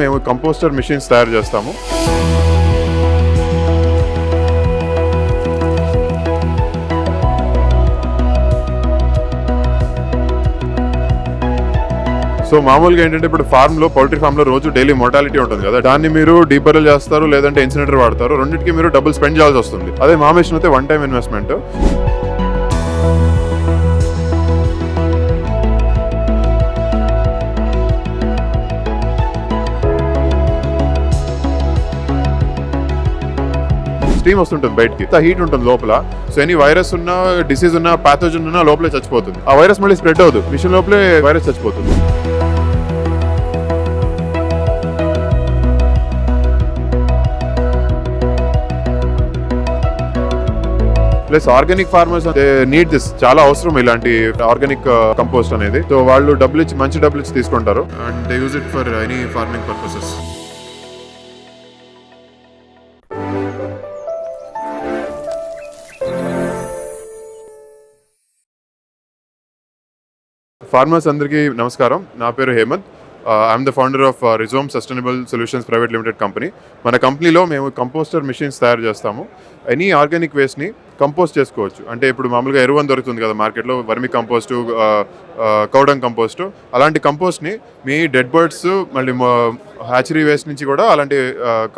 మేము composter machines తయారు చేస్తాము. సో మామూలుగా ఏంటంటే ఇప్పుడు ఫార్మ్లో పౌల్ట్రీ ఫార్మ్లో రోజు డైలీ మోటాలిటీ ఉంటుంది కదా. దాన్ని మీరు డీపరల్ చేస్తారు లేదంటే ఇన్సినేటర్ వాడతారు. రెండింటికి మీరు డబుల్ స్పెండ్ చేయాల్సి వస్తుంది. అదే మా మిషన్ అయితే వన్ టైం ఇన్వెస్ట్మెంట్. స్టీమ్ వస్తుంటుంది బయటికి. హీట్ ఉంటుంది లోపల. సో ఎనీ వైరస్ ఉన్నా డిసీజ్ ఉన్నా పాథోజన్ ఉన్నా లోపలే చచ్చిపోతుంది. ఆ వైరస్ మళ్ళీ స్ప్రెడ్ అవుతుంది మిషన్ లోపలే వైరస్ చచ్చిపోతుంది. Plus organic farmers need this చాలా అవసరం ఇలాంటి ఆర్గానిక్ కంపోస్ట్ uh, అనేది. సో వాళ్ళు డబ్బులు ఇచ్చి మంచి డబ్బులు ఇచ్చి తీసుకుంటారు. And they use it for any farming purposes farmers అందరికీ నమస్కారం. నా పేరు Hemant. I'm the founder of Rhizome sustainable solutions private limited company మన కంపెనీలో మేము కంపోస్టర్ మిషన్స్ తయారు చేస్తాము. ఎనీ ఆర్గానిక్ వేస్ట్ని కంపోస్ట్ చేసుకోవచ్చు. అంటే ఇప్పుడు మామూలుగా ఎరువని దొరుకుతుంది కదా మార్కెట్లో వర్మి కంపోస్టు కౌడంగ్ కంపోస్టు. అలాంటి కంపోస్ట్ని మీ డెడ్ బర్డ్స్ మళ్ళీ హ్యాచరీ వేస్ట్ నుంచి కూడా అలాంటి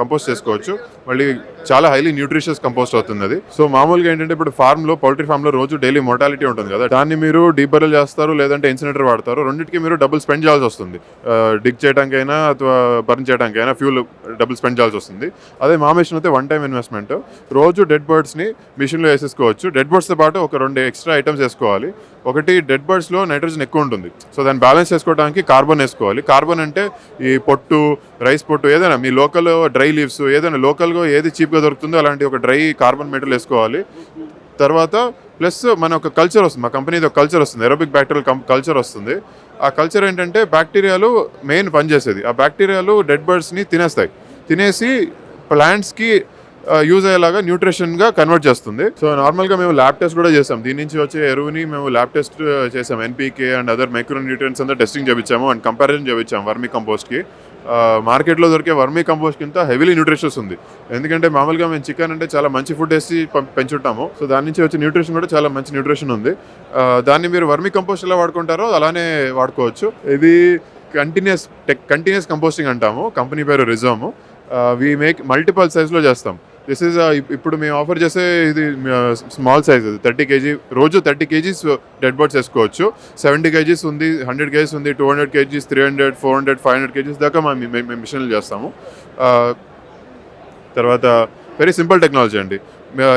కంపోస్ట్ చేసుకోవచ్చు. మళ్ళీ చాలా హైలీ న్యూట్రిషియస్ కంపోస్ట్ అవుతుంది అది సో మామూలుగా ఏంటంటే ఇప్పుడు ఫార్మ్లో పౌల్ట్రీ ఫార్మ్లో రోజు డైలీ మోటాలిటీ ఉంటుంది కదా. దాన్ని మీరు డీబర్లు చేస్తారు లేదంటే ఇన్సినేటర్ వాడతారు రెండింటికి మీరు డబ్బులు స్పెండ్ చేయాల్సి వస్తుంది. డిగ్ చేయడానికైనా అథవా బర్న్ చేయడానికైనా ఫ్యూల్ డబ్బులు స్పెండ్ చేయాల్సి వస్తుంది. అదే మా మిషన్ అయితే వన్ టైం ఇన్వెస్ట్మెంట్. రోజు డెడ్ బర్డ్స్ని మిషన్లో వేసేసుకోవచ్చు. డెడ్ బర్డ్స్తో పాటు ఒక రెండు ఎక్స్ట్రా ఐటమ్స్ వేసుకోవాలి. ఒకటి డెడ్ బర్డ్స్లో నైట్రోజన్ ఎక్కువ ఉంటుంది. సో దాన్ని బ్యాలెన్స్ చేసుకోవడానికి కార్బన్ వేసుకోవాలి. కార్బన్ అంటే ఈ పొట్టు రైస్ పొట్టు ఏదైనా మీ లోకల్ డ్రై లీవ్స్ ఏదైనా లోకల్గా ఏది చీప్గా దొరుకుతుందో అలాంటి ఒక డ్రై కార్బన్ మెటీరియల్ వేసుకోవాలి. తర్వాత ప్లస్ మన ఒక కల్చర్ వస్తుంది. మా కంపెనీది ఒక కల్చర్ వస్తుంది. ఎరోబిక్ బ్యాక్టీరియల్ కల్చర్ వస్తుంది. ఆ కల్చర్ ఏంటంటే బ్యాక్టీరియాలు మెయిన్ పనిచేసేది. ఆ బ్యాక్టీరియాలు డెడ్ బర్డ్స్ని తినేస్తాయి. తినేసి ప్లాంట్స్కి యూజ్ అయ్యేలాగా న్యూట్రిషన్గా కన్వర్ట్ చేస్తుంది. సో నార్మల్గా మేము ల్యాబ్ టెస్ట్ కూడా చేసాం. దీని నుంచి వచ్చే ఎరువుని మేము ల్యాబ్ టెస్ట్ చేసాం. NPK and other micro nutrients అంతా టెస్టింగ్ చేయించాము అండ్ కంపారిజన్ చేయించాం వర్మీ కంపోస్ట్కి మార్కెట్లో దొరికే వర్మీ కంపోస్ట్ కింద హెవీలీ న్యూట్రిషన్స్ ఉంది. ఎందుకంటే మామూలుగా మేము చికెన్ అంటే చాలా మంచి ఫుడ్ వేసి పెంచుంటాము. సో దాని నుంచి వచ్చే న్యూట్రిషన్ కూడా చాలా మంచి న్యూట్రిషన్ ఉంది. దాన్ని మీరు వర్మీ కంపోస్ట్ ఎలా వాడుకుంటారో అలానే వాడుకోవచ్చు. ఇది కంటిన్యూస్ టెక్ కంటిన్యూస్ కంపోస్టింగ్ అంటాము. కంపెనీ పేరు రిజోము వి మేక్ మల్టిపల్ సైజ్లో చేస్తాం. దిస్ uh, ఈజ్ ఇప్పుడు మేము ఆఫర్ చేసే ఇది స్మాల్ సైజ్ థర్టీ కేజీ రోజు థర్టీ కేజీస్ డెడ్ బర్డ్స్ వేసుకోవచ్చు. సెవెంటీ కేజీస్ ఉంది హండ్రెడ్ కేజీస్ ఉంది two hundred kgs three hundred four hundred five hundred kgs దాకా మేము మేము మిషన్లు చేస్తాము. తర్వాత వెరీ సింపుల్ టెక్నాలజీ అండి.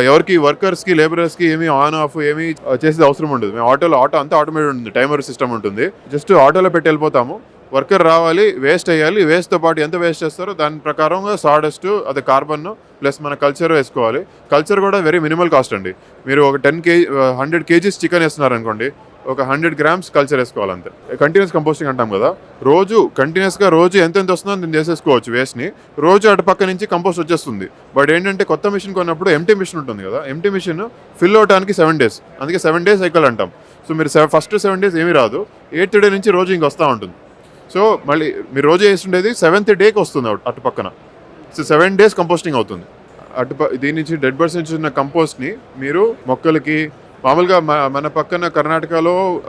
ఎవరికి వర్కర్స్కి లేబరర్స్కి ఏమీ ఆన్ ఆఫ్ ఏమీ చేసేది అవసరం ఉండదు. మేము ఆటోలో ఆటో అంతా ఆటోమేటెడ్ ఉంటుంది టైమర్ సిస్టమ్ ఉంటుంది. జస్ట్ ఆటోలో పెట్టి వెళ్ళిపోతాము. వర్కర్ రావాలి వేస్ట్ అయ్యాలి వేస్ట్తో పాటు ఎంత వేస్ట్ చేస్తారో దాని ప్రకారంగా సాడస్ట్ అది కార్బన్ ప్లస్ మన కల్చర్ వేసుకోవాలి. కల్చర్ కూడా వెరీ మినిమల్ కాస్ట్ అండి. మీరు ఒక ten kg hundred kgs chicken వేస్తున్నారు అనుకోండి ఒక హండ్రెడ్ గ్రామ్స్ కల్చర్ వేసుకోవాలి అంతే కంటిన్యూస్ కంపోస్టింగ్ అంటాం కదా. రోజు కంటిన్యూస్గా రోజు ఎంత ఎంత వస్తుందో నేను చేసేసుకోవచ్చు వేస్ట్ని రోజు అటు పక్క నుంచి కంపోస్ట్ వచ్చేస్తుంది. బట్ ఏంటంటే కొత్త మిషన్ కొన్నప్పుడు ఎంటీ మిషన్ ఉంటుంది కదా. ఎంటీ మిషన్ ఫిల్ అవడానికి సెవెన్ డేస్ అందుకే సెవెన్ డేస్ సైకిల్ అంటాం. సో మీరు ఫస్ట్ సెవెన్ డేస్ ఏమీ రాదు. ఎయిత్ డే నుంచి రోజు ఇంక వస్తూ ఉంటుంది. సో మళ్ళీ మీరు రోజు చేస్తుండేది సెవెంత్ డేకి వస్తుంది అటు- పక్కన. సో సెవెన్ డేస్ కంపోస్టింగ్ అవుతుంది. అటు ప- దీని నుంచి డెడ్ బర్డ్స్ నుంచి ఉన్న కంపోస్ట్ని మీరు మొక్కలకి మామూలుగా మన పక్కన కర్ణాటకలో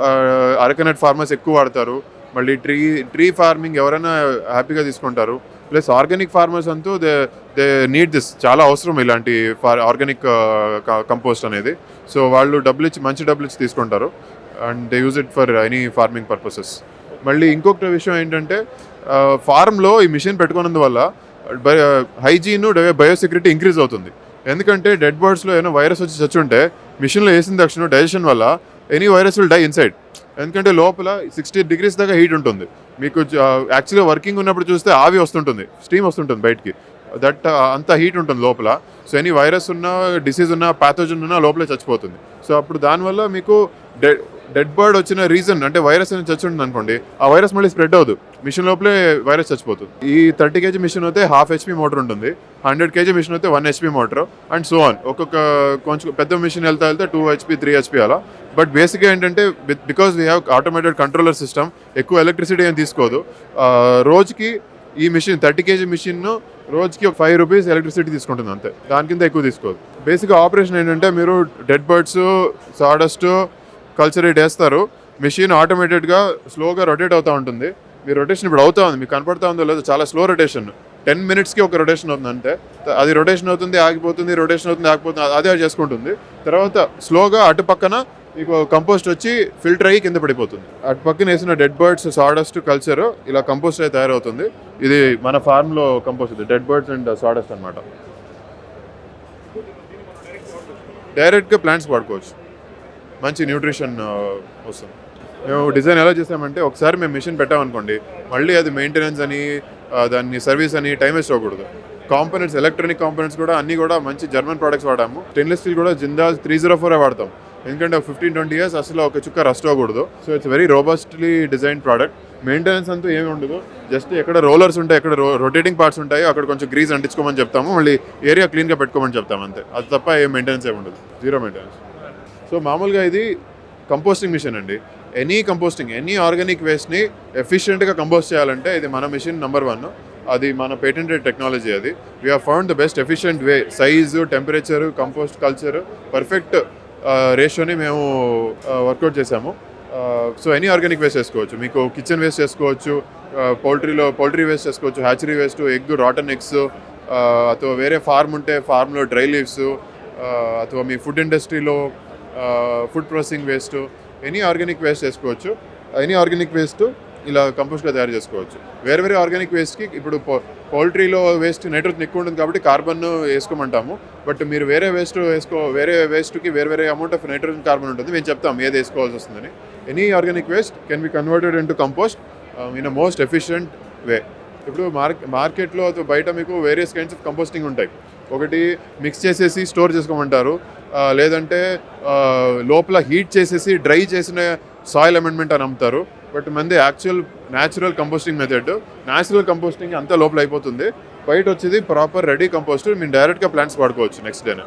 అరకనట్ ఫార్మర్స్ ఎక్కువ వాడతారు. మళ్ళీ ట్రీ ట్రీ ఫార్మింగ్ ఎవరైనా హ్యాపీగా తీసుకుంటారు. ప్లస్ ఆర్గానిక్ ఫార్మర్స్ అంటూ దే దే నీడ్ దిస్. చాలా అవసరం ఇలాంటి ఫార్ ఆర్గానిక్ కంపోస్ట్ అనేది. సో వాళ్ళు డబ్బులు ఇచ్చి మంచి డబ్బులు ఇచ్చి తీసుకుంటారు. And they use it for any farming purposes మళ్ళీ ఇంకొక విషయం ఏంటంటే ఫార్మ్లో ఈ మిషన్ పెట్టుకున్నందువల్ల హైజీన్ బయోసెక్యూరిటీ ఇంక్రీజ్ అవుతుంది. ఎందుకంటే డెడ్ బర్డ్స్లో ఏమైనా వైరస్ వచ్చి చచ్చుంటే మిషన్లో వేసిన తక్షణం డైజెషన్ వల్ల any virus will die inside. ఎందుకంటే లోపల సిక్స్టీ డిగ్రీస్ దాకా హీట్ ఉంటుంది. మీకు యాక్చువల్గా వర్కింగ్ ఉన్నప్పుడు చూస్తే ఆవి వస్తుంటుంది స్టీమ్ వస్తుంటుంది బయటికి. దట్ అంత హీట్ ఉంటుంది లోపల. సో ఎనీ వైరస్ ఉన్నా డిసీజ్ ఉన్నా ప్యాథోజన్ ఉన్నా లోపలే చచ్చిపోతుంది. సో అప్పుడు దానివల్ల మీకు డెడ్ బర్డ్ వచ్చిన రీజన్ అంటే వైరస్ అనేది చచ్చి ఉంటుంది అనుకోండి ఆ వైరస్ మళ్ళీ స్ప్రెడ్ అవ్వదు. మిషన్ లోపలే వైరస్ చచ్చిపోతుంది. ఈ థర్టీ కేజీ మిషన్ అయితే హాఫ్ హెచ్పి మోటార్ ఉంటుంది. హండ్రెడ్ కేజీ మిషన్ అయితే one HP motor and so on. ఒక్కొక్క కొంచెం పెద్ద మిషన్ వెళ్తా వెళ్తే టూ హెచ్పి త్రీ హెచ్పి అలా. బట్ బేసిక్గా ఏంటంటే because we have automated controller system ఎక్కువ ఎలక్ట్రిసిటీ ఏం తీసుకోదు. రోజుకి ఈ మిషన్ థర్టీ కేజీ మిషన్ రోజుకి ఒక ఫైవ్ రూపీస్ ఎలక్ట్రిసిటీ తీసుకుంటుంది అంతే. దాని కింద ఎక్కువ తీసుకోదు. బేసిక్గా ఆపరేషన్ ఏంటంటే మీరు డెడ్ బర్డ్స్ సాడస్ట్ కల్చర్ ఇటు వేస్తారు. మిషన్ ఆటోమేటెడ్గా స్లోగా రొటేట్ అవుతూ ఉంటుంది. మీ రొటేషన్ ఇప్పుడు అవుతా ఉంది. మీకు కనపడతా ఉందో లేదో చాలా స్లో రొటేషన్ టెన్ మినిట్స్కి ఒక రొటేషన్ అవుతుంది అంటే అది రొటేషన్ అవుతుంది ఆగిపోతుంది రొటేషన్ అవుతుంది ఆగిపోతుంది అదే అది చేసుకుంటుంది. తర్వాత స్లోగా అటు పక్కన మీకు కంపోస్ట్ వచ్చి ఫిల్టర్ అయ్యి కింద పడిపోతుంది. అటు పక్కన వేసిన డెడ్ బర్డ్స్ సాడస్ట్ కల్చర్ ఇలా కంపోస్ట్ అయి తయారవుతుంది. ఇది మన ఫార్మ్లో కంపోస్ట్ ఇది డెడ్ బర్డ్స్ అండ్ సాడస్ట్ అనమాట డైరెక్ట్గా ప్లాంట్స్ వాడుకోవచ్చు. మంచి న్యూట్రిషన్ వస్తుంది. మేము డిజైన్ ఎలా చేసామంటే ఒకసారి మేము మిషన్ పెట్టామనుకోండి మళ్ళీ అది మెయింటెనెన్స్ అని దాన్ని సర్వీస్ అని టైం వేస్ట్ అవ్వకూడదు. కాంపోనెంట్స్ ఎలక్ట్రానిక్ కాంపోనెంట్స్ కూడా అన్నీ కూడా మంచి జర్మన్ ప్రొడక్ట్స్ వాడాము. స్టెయిన్లెస్ స్టీల్ కూడా జిందాల్ త్రీ జీరో ఫోర్ వాడతాం. ఎందుకంటే ఫిఫ్టీన్ ట్వంటీ ఇయర్స్ అసలు ఒక చుక్క రస్ట్ అవ్వకూడదు. So it's very robustly design product maintenance అంతా ఏమి ఉండదు. జస్ట్ ఎక్కడ రోలర్స్ ఉంటాయి ఎక్కడ రొటేటింగ్ పార్ట్స్ ఉంటాయో అక్కడ కొంచెం గ్రీజ్ అంటించుకోమని చెప్తాము. మళ్ళీ ఏరియా క్లీన్గా పెట్టుకోమని చెప్తాము అంతే. అది తప్ప ఏ మెయింటెనెన్స్ ఏమి ఉండదు. జీరో మెయింటెనెన్స్ సో మామూలుగా ఇది కంపోస్టింగ్ మిషన్ అండి. ఎనీ కంపోస్టింగ్ ఎనీ ఆర్గానిక్ వేస్ట్ని ఎఫిషియెంట్గా కంపోస్ట్ చేయాలంటే ఇది మన మిషన్ నెంబర్ వన్ అది మన పేటెంటెడ్ టెక్నాలజీ అది. We found the best efficient way size temperature compost culture perfect రేషియోని మేము వర్కౌట్ చేసాము సో ఎనీ ఆర్గానిక్ వేస్ట్ చేసుకోవచ్చు. మీకు కిచెన్ వేస్ట్ చేసుకోవచ్చు పౌల్ట్రీలో పౌల్ట్రీ వేస్ట్ చేసుకోవచ్చు hatchery waste egg rotten eggs అథవా వేరే ఫార్మ్ ఉంటే ఫార్మ్లో డ్రై లీవ్స్ అథవా మీ ఫుడ్ ఇండస్ట్రీలో food processing waste any organic waste చేసుకోవచ్చు. ఎనీ ఆర్గానిక్ వేస్ట్ ఇలా కంపోస్ట్గా తయారు చేసుకోవచ్చు. వేరే వేరే ఆర్గానిక్ వేస్ట్కి ఇప్పుడు పౌల్ట్రీలో వేస్ట్ నైట్రోజన్ ఎక్కువ ఉంటుంది కాబట్టి కార్బన్ వేసుకోమంటాము. బట్ మీరు వేరే వేస్ట్ వేసుకో వేరే వేస్ట్కి వేరే వేరే అమౌంట్ ఆఫ్ నైట్రోజన్ కార్బన్ ఉంటుంది. మేము చెప్తాం ఏది వేసుకోవాల్సి వస్తుందని. Any organic waste can be converted into compost in a most efficient way ఇప్పుడు మార్క్ మార్కెట్లో బయట మీకు వేరియస్ కైండ్స్ ఆఫ్ కంపోస్టింగ్ ఉంటాయి. ఒకటి మిక్స్ చేసేసి స్టోర్ చేసుకోమంటారు. లేదంటే లోపల హీట్ చేసేసి డ్రై చేసిన సాయిల్ అమెండ్మెంట్ అని అమ్ముతారు. బట్ మంది actual natural composting method. Natural composting అంతా లోపల అయిపోతుంది. బయట వచ్చేది ప్రాపర్ రెడీ కంపోస్ట్. మీరు డైరెక్ట్గా ప్లాంట్స్ వాడుకోవచ్చు నెక్స్ట్ డేనే.